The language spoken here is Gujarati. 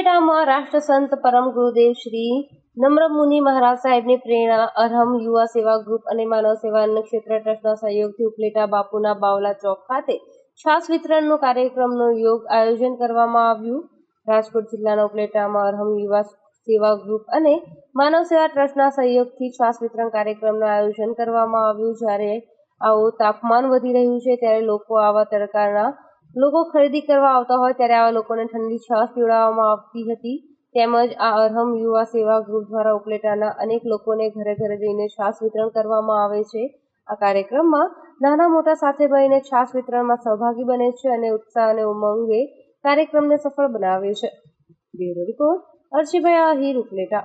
ઉપલેટામાં રાષ્ટ્રસંત પરમ ગુરુદેવ શ્રી નમ્ર મુનિ મહારાજ સાહેબની પ્રેરણા, અરહમ યુવા સેવા ગ્રુપ અને માનવ સેવા ક્ષેત્ર ટ્રસ્ટના સહયોગથી ઉપલેટા બાપુના બાવલા ચોક ખાતે છાસ વિતરણનો કાર્યક્રમનું યોગ આયોજન કરવામાં આવ્યું. રાજકોટ જિલ્લાના ઉપલેટામાં અરહમ યુવા સેવા ગ્રુપ અને માનવ સેવા ટ્રસ્ટના સહયોગથી શ્વાસ વિતરણ કાર્યક્રમનું આયોજન કરવામાં આવ્યું. જ્યારે આવું તાપમાન વધી રહ્યું છે, ત્યારે લોકો આવા તડકાના લોકો ખરીદી કરવા આવતા હોય ત્યારે આવા લોકોને ઠંડી છાશ પીવડાવવામાં આવતી હતી. તેમજ આ અરહમ યુવા સેવા ગ્રુપ દ્વારા ઉપલેટાના અનેક લોકોને ઘરે ઘરે જઈને છાશ વિતરણ કરવામાં આવે છે. આ કાર્યક્રમમાં નાના મોટા સાથે મળીને છાશ વિતરણમાં સહભાગી બને છે અને ઉત્સાહ અને ઉમંગે કાર્યક્રમને સફળ બનાવે છે. Bureau report Archibhai Ahir Upleta.